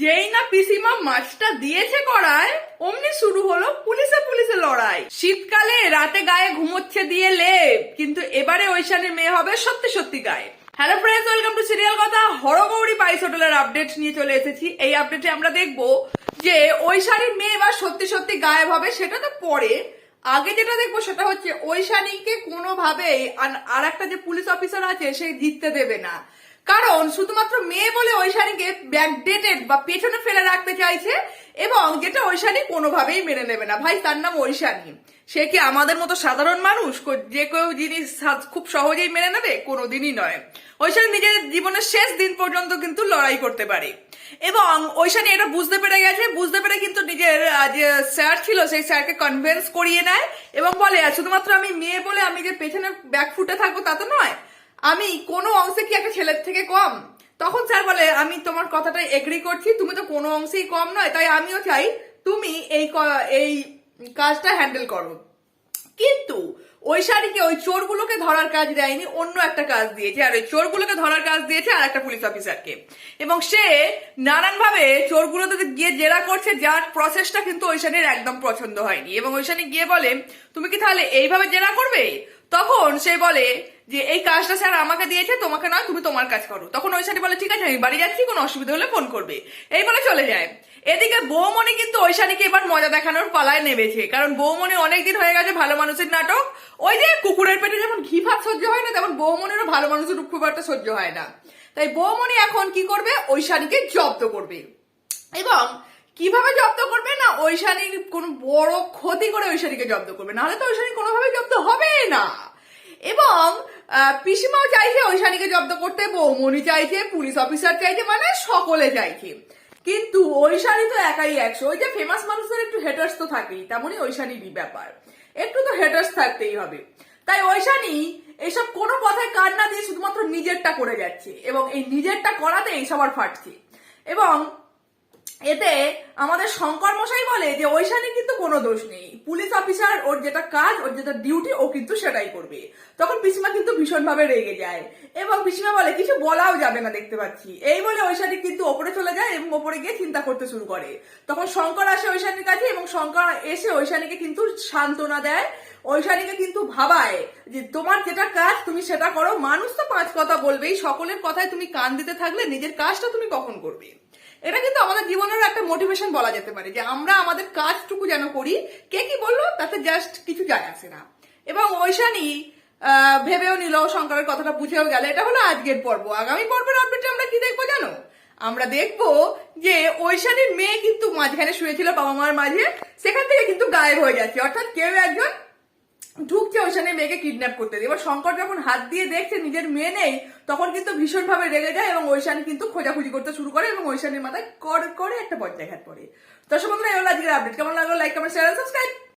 যেই না পিসিমা মাছটা দিয়েছে করায় অমনি শুরু হলো পুলিশে পুলিশে লড়াই। শীতকালে রাতে গায়ে ঘুমোচ্ছে দিয়ে লেপ, কিন্তু এবারে ঐশানের মেয়ে হবে সত্যি সত্যি গায়ে। Hello friends welcome to serial কথা হরগৌরী পাইস হোটেলের আপডেট নিয়ে চলে এসেছি। এই আপডেটে আমরা দেখব যে ঐশানীর মেয়ে এবার সত্যি সত্যি গায়েব হবে, সেটা তো পরে। আগে যেটা দেখব সেটা হচ্ছে ঐশানীকে কোনোভাবেই আর একটা যে পুলিশ অফিসার আছে, সে জিততে দেবে না। কারণ শুধুমাত্র মেয়ে বলে ঐশানীকে ব্যাকডেটেড বা পেছনে ফেলে রাখতে চাইছে এবং যেটা ঐশানী কোনোভাবেই মেনে নেবে না। ভাই, তার নাম ঐশানী। সে কি আমাদের মতো সাধারণ মানুষ? যে কেউ জিনিস খুব সহজেই মেনে নেবে? কোনোদিনই নয়। ঐশানী নিজের জীবনের শেষ দিন পর্যন্ত কিন্তু লড়াই করতে পারে। এবং ঐশানী এটা বুঝতে পেরে গেছে। বুঝতে পেরে কিন্তু নিজের যে স্যার ছিল, সেই স্যারকে কনভিন্স করিয়ে নেয় এবং বলে শুধুমাত্র আমি মেয়ে বলে আমি যে পেছনে ব্যাক ফুটে থাকব তা তো নয়। আমি কোনো অংশে কি ছেলের থেকে কম। তখন স্যার বলে, আমি তোমার কথাটা এগ্রি করছি, তুমি তো কোনো অংশেই কম নয়, তাই আমিও চাই তুমি এই এই কাজটা হ্যান্ডেল করো। কিন্তু ওই শাড়িকে ওই চোরগুলোকে ধরার কাজ দেয়নি, অন্য একটা কাজ দিয়েছে, আর ওই চোরগুলোকে ধরার কাজ দিয়েছে আর একটা পুলিশ অফিসারকে। এবং সে নানানভাবে চোরগুলোতে গিয়ে জেরা করছে, যার প্রসেসটা কিন্তু ঐশানীর একদম পছন্দ হয়নি। এবং ঐশানী গিয়ে বলে, তুমি কি তাহলে এইভাবে জেরা করবে? তখন সে বলে যে এই কাজটা স্যার আমাকে দিয়েছে, তোমাকে নয়, তুমি তোমার কাজ করো। তখন ওই সাথে বলে, ঠিক আছে, আমি বাড়ি যাচ্ছি, কোনো অসুবিধা হলে ফোন করবে। এই বলে চলে যায়। এদিকে বৌমণি কিন্তু ঐশানীকে এবার মজা দেখানোর পালায় নেমেছে। কারণ বৌমণি অনেকদিন হয়ে গেছে ভালো মানুষের নাটক। ওই যে কুকুরের পেটে যেমন ঘি ভাত সহ্য হয় না তেমন বৌমণিরও ভালো মানুষের রুক্ষ ভাতটা সহ্য হয় না। তাই বৌমণি এখন কি করবে? ঐশানীকে জব্দ করবে। এবং কীভাবে জব্দ করবে না? ঐশানীর কোনো বড় ক্ষতি করে ঐশানীকে জব্দ করবে। নাহলে তো ঐশানী কোনোভাবে জব্দ হবে না। এবং পিসিমাও চাইছে ওই ঐশানীকে জব্দ করতে বৌমনি চাইছে, পুলিশ অফিসার চাইছে মানে সকলে চাইছে। কিন্তু ওই ঐশানী তো একাই একশো। ওই যে ফেমাস মানুষের একটু হেটার্স তো থাকেই তেমনই ঐশানীরই ব্যাপার। একটু তো হেটার্স থাকতেই হবে। তাই ওই ঐশানী এসব কোনো কথায় কান না দিয়ে শুধুমাত্র নিজেরটা করে যাচ্ছে এবং এই নিজেরটা করাতেই সবার ফাটছে। এবং এতে আমাদের শঙ্কর মশাই বলে যে, ঐশানী কিন্তু কোনো দোষ নেই। পুলিশ অফিসার, ওর যেটা কাজ, ওর যেটা ডিউটি, ও কিন্তু সেটাই করবে। তখন পিসিমা কিন্তু ভীষণভাবে রেগে যায় এবং পিসিমা বলে, কিছু বলাও যাবে না দেখতে পাচ্ছি। এই বলে ঐশানী কিন্তু ওপরে চলে যায় এবং ওপরে গিয়ে চিন্তা করতে শুরু করে। তখন শঙ্কর আসে ঐশানীর কাছে এবং শঙ্কর এসে ঐশানীকে কিন্তু সান্ত্বনা দেয়। ঐশানীকে কিন্তু ভাবায় যে, তোমার যেটা কাজ, তুমি সেটা করো। মানুষ তো পাঁচ কথা বলবেই। সকলের কথায় তুমি কান দিতে থাকলে নিজের কাজটা তুমি কখন করবে? এটা কিন্তু আমাদের জীবনের একটা মোটিভেশন বলা যেতে পারে যে আমরা আমাদের কাজটুকু যেন করি, কে কি বলল? তাতে জাস্ট কিছু যায় আসে না। এবং ঐশানী ভেবেও নিল, শঙ্করের কথাটা বুঝেও গেল, এটা হলো আজকের পর্ব। আগামী পর্বের আপডেটে আমরা কি দেখব জানো? আমরা দেখব যে ঐশানীর মেয়ে কিন্তু মাঝখানে শুয়েছিল বাবা মার মাঝে, সেখান থেকে কিন্তু গায়েব হয়ে যাচ্ছে অর্থাৎ কেউ একজন ঢুকছে ওইখানে মেয়েকে কিডন্যাপ করতে এবার শঙ্কর যখন হাত দিয়ে দেখছে নিজের মেয়ে নেই, তখন কিন্তু ভীষণ ভাবে রেগে যায় এবং ওইশানে কিন্তু খোঁজাখুঁজি করতে শুরু করে এবং ওইশানের মাথায় কর করে একটা পর্যাঘাত পড়ে। দর্শক বন্ধুরা এগুলো আজকের আপডেট কেমন লাগল? Like comment share subscribe